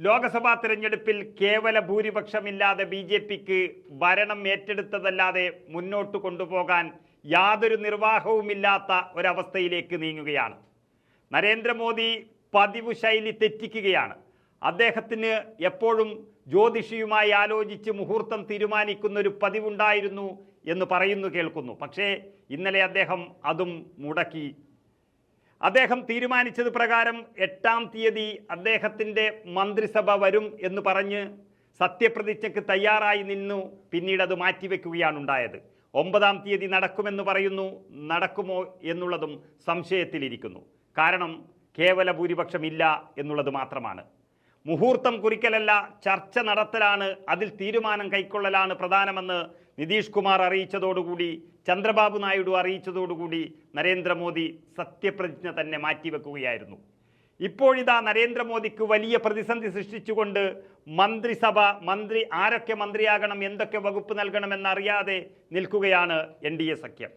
ലോക്സഭാ തെരഞ്ഞെടുപ്പിൽ കേവല ഭൂരിപക്ഷമില്ലാതെ B J പിക്ക് ഭരണം ഏറ്റെടുത്തതല്ലാതെ മുന്നോട്ട് കൊണ്ടുപോകാൻ യാതൊരു നിർവാഹവുമില്ലാത്ത ഒരവസ്ഥയിലേക്ക് നീങ്ങുകയാണ്. നരേന്ദ്രമോദി പതിവ് ശൈലി തെറ്റിക്കുകയാണ്. അദ്ദേഹത്തിന് എപ്പോഴും ജ്യോതിഷിയുമായി ആലോചിച്ച് മുഹൂർത്തം തീരുമാനിക്കുന്ന ഒരു പതിവുണ്ടായിരുന്നു എന്ന് പറയുന്നു കേൾക്കുന്നു. പക്ഷേ ഇന്നലെ അദ്ദേഹം അതും മുടക്കി അദ്ദേഹം തീരുമാനിച്ചത് പ്രകാരം എട്ടാം തീയതി അദ്ദേഹത്തിന്റെ മന്ത്രിസഭ വരും എന്ന് പറഞ്ഞ് സത്യപ്രതിജ്ഞയ്ക്ക് തയ്യാറായി നിന്നു. പിന്നീട് അത് മാറ്റിവെക്കുകയാണ് ഉണ്ടായത്. ഒമ്പതാം തീയതി നടക്കുമെന്ന് പറയുന്നു. നടക്കുമോ എന്നുള്ളതും സംശയത്തിലിരിക്കുന്നു. കാരണം കേവല ഭൂരിപക്ഷമില്ല എന്നുള്ളത് മാത്രമാണ്. മുഹൂർത്തം കുറിക്കലല്ല ചർച്ച നടത്തലാണ് അതിൽ തീരുമാനം കൈക്കൊള്ളലാണ് പ്രധാനമെന്ന് നിതീഷ് കുമാർ അറിയിച്ചതോടുകൂടി ചന്ദ്രബാബു നായിഡു അറിയിച്ചതോടുകൂടി നരേന്ദ്രമോദി സത്യപ്രതിജ്ഞ തന്നെ മാറ്റിവെക്കുകയായിരുന്നു. ഇപ്പോഴിതാ നരേന്ദ്രമോദിക്ക് വലിയ പ്രതിസന്ധി സൃഷ്ടിച്ചുകൊണ്ട് മന്ത്രിസഭ മന്ത്രി ആരൊക്കെ മന്ത്രിയാകണം എന്തൊക്കെ വകുപ്പ് നൽകണമെന്നറിയാതെ നിൽക്കുകയാണ് എൻ ഡി എ സഖ്യം.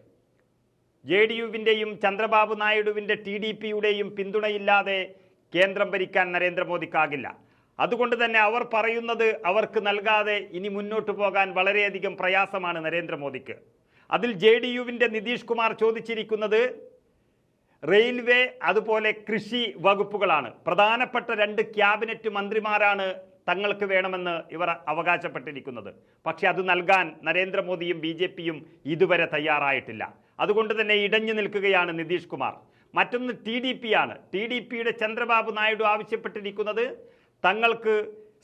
ജെ ഡി യുവിന്റെയും ചന്ദ്രബാബു നായിഡുവിന്റെ ടി ഡി പിയുടെയും പിന്തുണയില്ലാതെ കേന്ദ്രം ഭരിക്കാൻ നരേന്ദ്രമോദിക്കാകില്ല. അതുകൊണ്ട് തന്നെ അവർ പറയുന്നത് അവർക്ക് നൽകാതെ ഇനി മുന്നോട്ട് പോകാൻ വളരെയധികം പ്രയാസമാണ് നരേന്ദ്രമോദിക്ക്. അതിൽ ജെ ഡി യുവിന്റെ നിതീഷ് കുമാർ ചോദിച്ചിരിക്കുന്നത് റെയിൽവേ അതുപോലെ കൃഷി വകുപ്പുകളാണ്. പ്രധാനപ്പെട്ട രണ്ട് ക്യാബിനറ്റ് മന്ത്രിമാരാണ് തങ്ങൾക്ക് വേണമെന്ന് ഇവർ അവകാശപ്പെട്ടിരിക്കുന്നത്. പക്ഷെ അത് നൽകാൻ നരേന്ദ്രമോദിയും ബി ജെ പിയും ഇതുവരെ തയ്യാറായിട്ടില്ല. അതുകൊണ്ട് തന്നെ ഇടഞ്ഞു നിൽക്കുകയാണ് നിതീഷ് കുമാർ. മറ്റൊന്ന് ടി ഡി പി ആണ്. ടി ഡി പിയുടെ ചന്ദ്രബാബു നായിഡു ആവശ്യപ്പെട്ടിരിക്കുന്നത് തങ്ങൾക്ക്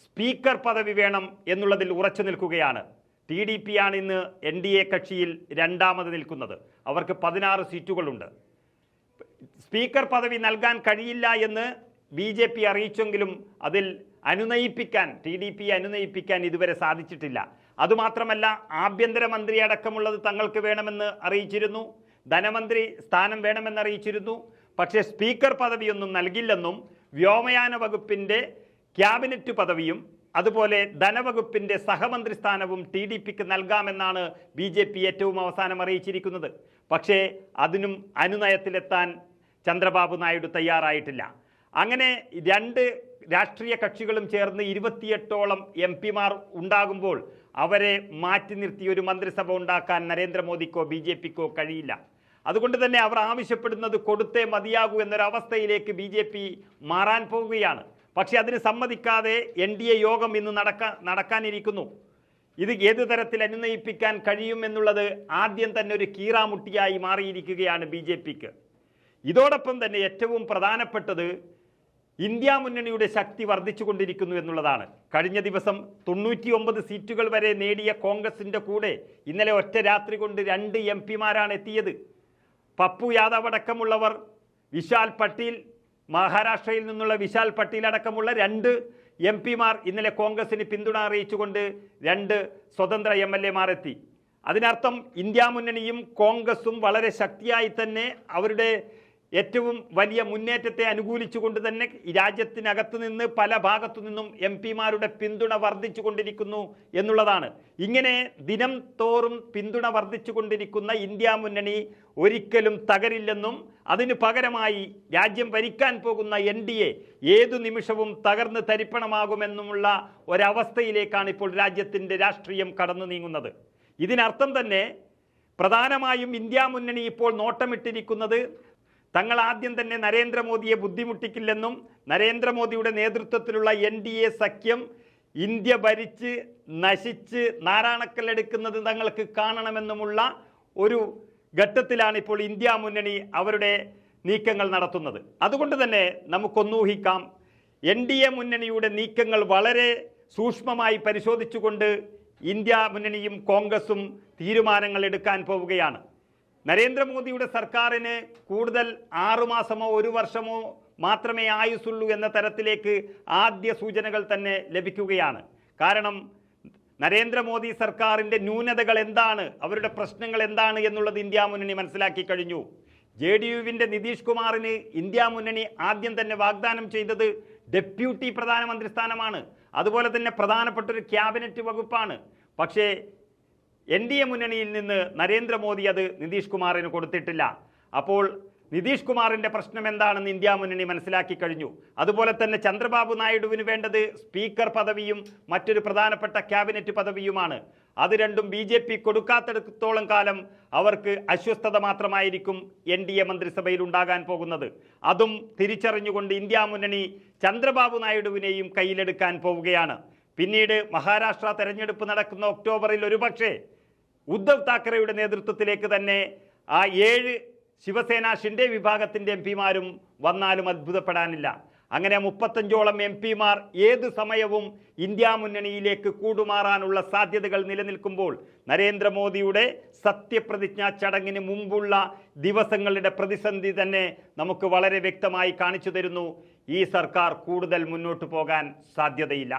സ്പീക്കർ പദവി വേണം എന്നുള്ളതിൽ ഉറച്ചു നിൽക്കുകയാണ്. ടി ഡി പി ആണ് ഇന്ന് എൻ ഡി എ കക്ഷിയിൽ രണ്ടാമത് നിൽക്കുന്നത്. അവർക്ക് പതിനാറ് സീറ്റുകളുണ്ട്. സ്പീക്കർ പദവി നൽകാൻ കഴിയില്ല എന്ന് ബി ജെ പി അറിയിച്ചെങ്കിലും അതിൽ അനുനയിപ്പിക്കാൻ ടി ഡി പി അനുനയിപ്പിക്കാൻ ഇതുവരെ സാധിച്ചിട്ടില്ല. അതുമാത്രമല്ല ആഭ്യന്തരമന്ത്രി അടക്കമുള്ളത് തങ്ങൾക്ക് വേണമെന്ന് അറിയിച്ചിരുന്നു. ധനമന്ത്രി സ്ഥാനം വേണമെന്ന് അറിയിച്ചിരുന്നു. പക്ഷേ സ്പീക്കർ പദവിയൊന്നും നൽകില്ലെന്നും വ്യോമയാന വകുപ്പിന്റെ ക്യാബിനറ്റ് പദവിയും അതുപോലെ ധനവകുപ്പിന്റെ സഹമന്ത്രി സ്ഥാനവും ടി ഡി പിക്ക് നൽകാമെന്നാണ് ബി ജെ പി ഏറ്റവും അവസാനം അറിയിച്ചിരിക്കുന്നത്. പക്ഷേ അതിനും അനുനയത്തിലെത്താൻ ചന്ദ്രബാബു നായിഡു തയ്യാറായിട്ടില്ല. അങ്ങനെ രണ്ട് രാഷ്ട്രീയ കക്ഷികളും ചേർന്ന് ഇരുപത്തിയെട്ടോളം എം പിമാർ ഉണ്ടാകുമ്പോൾ അവരെ മാറ്റി നിർത്തി ഒരു മന്ത്രിസഭ ഉണ്ടാക്കാൻ നരേന്ദ്രമോദിക്കോ ബി ജെ പിക്കോ കഴിയില്ല. അതുകൊണ്ട് തന്നെ അവർ ആവശ്യപ്പെടുന്നത് കൊടുത്തേ മതിയാകൂ എന്നൊരവസ്ഥയിലേക്ക് ബി ജെ പി മാറാൻ പോവുകയാണ്. പക്ഷേ അതിന് സമ്മതിക്കാതെ എൻ ഡി എ യോഗം ഇന്ന് നടക്കാൻ നടക്കാനിരിക്കുന്നു. ഇത് ഏത് തരത്തിൽ അനുനയിപ്പിക്കാൻ കഴിയുമെന്നുള്ളത് ആദ്യം തന്നെ ഒരു കീറാമുട്ടിയായി മാറിയിരിക്കുകയാണ് ബി ജെ പിക്ക്. ഇതോടൊപ്പം തന്നെ ഏറ്റവും പ്രധാനപ്പെട്ടത് ഇന്ത്യ മുന്നണിയുടെ ശക്തി വർദ്ധിച്ചുകൊണ്ടിരിക്കുന്നു എന്നുള്ളതാണ്. കഴിഞ്ഞ ദിവസം തൊണ്ണൂറ്റി ഒമ്പത് സീറ്റുകൾ വരെ നേടിയ കോൺഗ്രസിന്റെ കൂടെ ഇന്നലെ ഒറ്റ രാത്രി കൊണ്ട് രണ്ട് എം പിമാരാണ് എത്തിയത്. പപ്പു യാദവ് അടക്കമുള്ളവർ വിശാൽ പട്ടീൽ മഹാരാഷ്ട്രയിൽ നിന്നുള്ള വിശാൽ പട്ടീൽ അടക്കമുള്ള രണ്ട് എം പിമാർ ഇന്നലെ കോൺഗ്രസിന് പിന്തുണ അറിയിച്ചുകൊണ്ട് രണ്ട് സ്വതന്ത്ര എം എൽ എമാർ എത്തി. അതിനർത്ഥം ഇന്ത്യ മുന്നണിയും കോൺഗ്രസും വളരെ ശക്തിയായി തന്നെ അവരുടെ ഏറ്റവും വലിയ മുന്നേറ്റത്തെ അനുകൂലിച്ചുകൊണ്ട് തന്നെ രാജ്യത്തിനകത്തു നിന്ന് പല ഭാഗത്തു നിന്നും എം പിമാരുടെ പിന്തുണ വർദ്ധിച്ചു കൊണ്ടിരിക്കുന്നു എന്നുള്ളതാണ്. ഇങ്ങനെ ദിനം തോറും പിന്തുണ വർദ്ധിച്ചു കൊണ്ടിരിക്കുന്ന ഇന്ത്യ മുന്നണി ഒരിക്കലും തകരില്ലെന്നും അതിന് പകരമായി രാജ്യം ഭരിക്കാൻ പോകുന്ന എൻ ഡി എ ഏതു നിമിഷവും തകർന്ന് തരിപ്പണമാകുമെന്നുമുള്ള ഒരവസ്ഥയിലേക്കാണ് ഇപ്പോൾ രാജ്യത്തിന്റെ രാഷ്ട്രീയം കടന്നു നീങ്ങുന്നത്. ഇതിനർത്ഥം തന്നെ പ്രധാനമായും ഇന്ത്യ മുന്നണി ഇപ്പോൾ നോട്ടമിട്ടിരിക്കുന്നത് തങ്ങൾ ആദ്യം തന്നെ നരേന്ദ്രമോദിയെ ബുദ്ധിമുട്ടിക്കില്ലെന്നും നരേന്ദ്രമോദിയുടെ നേതൃത്വത്തിലുള്ള എൻ ഡി എ സഖ്യം ഇന്ത്യ ഭരിച്ച് നശിച്ച് നാരായണക്കല്ലെടുക്കുന്നത് തങ്ങൾക്ക് കാണണമെന്നുമുള്ള ഒരു ഘട്ടത്തിലാണ് ഇപ്പോൾ ഇന്ത്യ മുന്നണി അവരുടെ നീക്കങ്ങൾ നടത്തുന്നത്. അതുകൊണ്ട് തന്നെ നമുക്കൊന്നൂഹിക്കാം. എൻ ഡി എ മുന്നണിയുടെ നീക്കങ്ങൾ വളരെ സൂക്ഷ്മമായി പരിശോധിച്ചുകൊണ്ട് ഇന്ത്യ മുന്നണിയും കോൺഗ്രസും തീരുമാനങ്ങൾ എടുക്കാൻ പോവുകയാണ്. നരേന്ദ്രമോദിയുടെ സർക്കാരിന് കൂടുതൽ ആറുമാസമോ ഒരു വർഷമോ മാത്രമേ ആയുസുള്ളൂ എന്ന തരത്തിലേക്ക് ആദ്യ സൂചനകൾ തന്നെ ലഭിക്കുകയാണ്. കാരണം നരേന്ദ്രമോദി സർക്കാരിന്റെ ന്യൂനതകൾ എന്താണ്? അവരുടെ പ്രശ്നങ്ങൾ എന്താണ് എന്നുള്ളത് ഇന്ത്യ മുന്നണി മനസ്സിലാക്കി കഴിഞ്ഞു. ജെ ഡി യുവിന്റെ നിതീഷ് കുമാറിന് ഇന്ത്യ മുന്നണി ആദ്യം തന്നെ വാഗ്ദാനം ചെയ്തത് ഡെപ്യൂട്ടി പ്രധാനമന്ത്രി സ്ഥാനമാണ്. അതുപോലെ തന്നെ പ്രധാനപ്പെട്ട ഒരു ക്യാബിനറ്റ് വകുപ്പാണ്. പക്ഷേ എൻ ഡി എ മുന്നണിയിൽ നിന്ന് നരേന്ദ്രമോദി അത് നിതീഷ് കുമാറിന് കൊടുത്തിട്ടില്ല. അപ്പോൾ നിതീഷ് കുമാറിന്റെ പ്രശ്നം എന്താണെന്ന് ഇന്ത്യ മുന്നണി മനസ്സിലാക്കി കഴിഞ്ഞു. അതുപോലെ തന്നെ ചന്ദ്രബാബു നായിഡുവിന് വേണ്ടത് സ്പീക്കർ പദവിയും മറ്റൊരു പ്രധാനപ്പെട്ട ക്യാബിനറ്റ് പദവിയുമാണ്. അത് രണ്ടും ബി ജെ പി കൊടുക്കാത്തടത്തോളം കാലം അവർക്ക് അസ്വസ്ഥത മാത്രമായിരിക്കും എൻ ഡി എ മന്ത്രിസഭയിൽ ഉണ്ടാകാൻ പോകുന്നത്. അതും തിരിച്ചറിഞ്ഞുകൊണ്ട് ഇന്ത്യ മുന്നണി ചന്ദ്രബാബു നായിഡുവിനെയും കയ്യിലെടുക്കാൻ പോവുകയാണ്. പിന്നീട് മഹാരാഷ്ട്ര തെരഞ്ഞെടുപ്പ് നടക്കുന്ന ഒക്ടോബറിൽ ഒരുപക്ഷേ ഉദ്ധവ് താക്കറെയുടെ നേതൃത്വത്തിലേക്ക് തന്നെ ആ ഏഴ് ശിവസേന ഷിൻഡെ വിഭാഗത്തിന്റെ എം പിമാരും വന്നാലും അത്ഭുതപ്പെടാനില്ല. അങ്ങനെ മുപ്പത്തഞ്ചോളം എം പിമാർ ഏത് സമയവും ഇന്ത്യ മുന്നണിയിലേക്ക് കൂടുമാറാനുള്ള സാധ്യതകൾ നിലനിൽക്കുമ്പോൾ നരേന്ദ്രമോദിയുടെ സത്യപ്രതിജ്ഞാ ചടങ്ങിന് മുമ്പുള്ള ദിവസങ്ങളുടെ പ്രതിസന്ധി തന്നെ നമുക്ക് വളരെ വ്യക്തമായി കാണിച്ചു തരുന്നു. ഈ സർക്കാർ കൂടുതൽ മുന്നോട്ടു പോകാൻ സാധ്യതയില്ല.